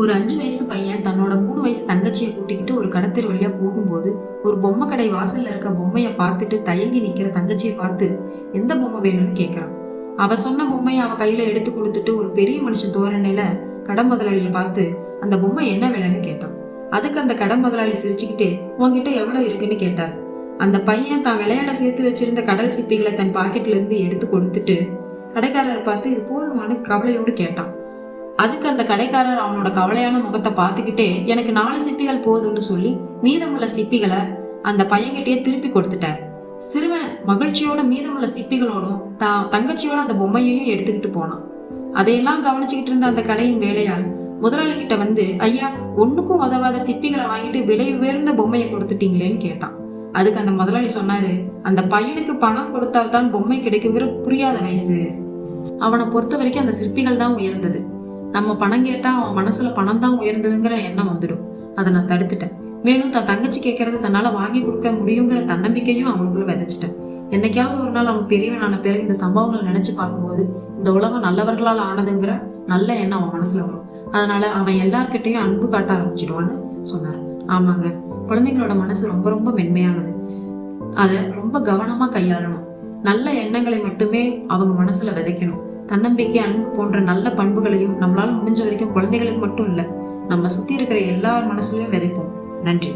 ஒரு அஞ்சு வயசு பையன் தன்னோட மூணு வயசு தங்கச்சியை கூட்டிக்கிட்டு ஒரு கடத்தெரு வழியா போகும்போது ஒரு பொம்மை கடை வாசல்ல இருக்க பொம்மைய பார்த்துட்டு தயங்கி நிக்கிற தங்கச்சியை பார்த்து எந்த பொம்மை வேணும்னு கேட்கறான் அவ சொன்ன பொம்மையை அவ கையில எடுத்து கொடுத்துட்டு ஒரு பெரிய மனுஷன் தோரணையில கடை முதலாளியை பார்த்து அந்த பொம்மை என்ன விலைன்னு கேட்டான். அதுக்கு அந்த கடை முதலாளி சிரிச்சுக்கிட்டே உங்ககிட்ட எவ்வளவு இருக்குன்னு? கேட்டார். அந்த பையன் தான் விளையாட சேர்த்து வச்சிருந்த கடல் சிப்பிகளை தன் பாக்கெட்ல இருந்து எடுத்து கொடுத்துட்டு கடைக்காரர் பார்த்து இது போதுமானு கவலையோடு கேட்டான். அதுக்கு அந்த கடைக்காரர் அவனோட கவலையான முகத்தை பார்த்துக்கிட்டே எனக்கு நாலு சிப்பிகள் போதும்னு சொல்லி மீதமுள்ள சிப்பிகளை அந்த பையன்கிட்டயே திருப்பி கொடுத்துட்டார். சிறுவன் மகிழ்ச்சியோட மீதமுள்ள சிப்பிகளோடும் தான் தங்கச்சியோட அந்த பொம்மையையும் எடுத்துக்கிட்டு போனான். அதையெல்லாம் கவனிச்சுக்கிட்டு இருந்த அந்த கடையின் வேலையால் முதலாளி கிட்ட வந்து ஐயா ஒண்ணுக்கும் உதவாத சிப்பிகளை வாங்கிட்டு விலை உயர்ந்த பொம்மையை கொடுத்துட்டீங்களேன்னு கேட்டான். அதுக்கு அந்த முதலாளி சொன்னாரு அந்த பையனுக்கு பணம் கொடுத்தால்தான் பொம்மை கிடைக்குங்கிற புரியாத வயசு. அவனை பொறுத்த வரைக்கும் அந்த சிற்பிகள் தான் உயர்ந்தது. நம்ம பணம் கேட்டா அவன் மனசுல பணம் தான் உயர்ந்ததுங்கிற எண்ணம் வந்துடும். அதை நான் தடுத்துட்டேன். மேலும் தன் தங்கச்சி கேட்கறது தன்னால வாங்கி கொடுக்க முடியுங்கிற தன்னம்பிக்கையும் அவனுக்குள்ள விதைச்சிட்டேன். என்னைக்காவது ஒரு நாள் அவன் பெரியவனான பிறகு இந்த சம்பவங்களை நினைச்சு பார்க்கும்போது இந்த உலகம் நல்லவர்களால் ஆனதுங்கிற நல்ல எண்ணம் அவன் மனசுல வரும். அதனால அவன் எல்லார்கிட்டையும் அன்பு காட்ட ஆரம்பிச்சிடுவான்னு சொன்னார். ஆமாங்க குழந்தைங்களோட மனசு ரொம்ப ரொம்ப மென்மையானது. அதை ரொம்ப கவனமா கையாளணும். நல்ல எண்ணங்களை மட்டுமே அவங்க மனசுல விதைக்கணும். தன்னம்பிக்கை அன்பு போன்ற நல்ல பண்புகளையும் நம்மளால் முடிஞ்ச வரைக்கும் குழந்தைகளுக்கு மட்டும் இல்லை நம்ம சுற்றி இருக்கிற எல்லார் மனசுலையும் விதைப்போம். நன்றி.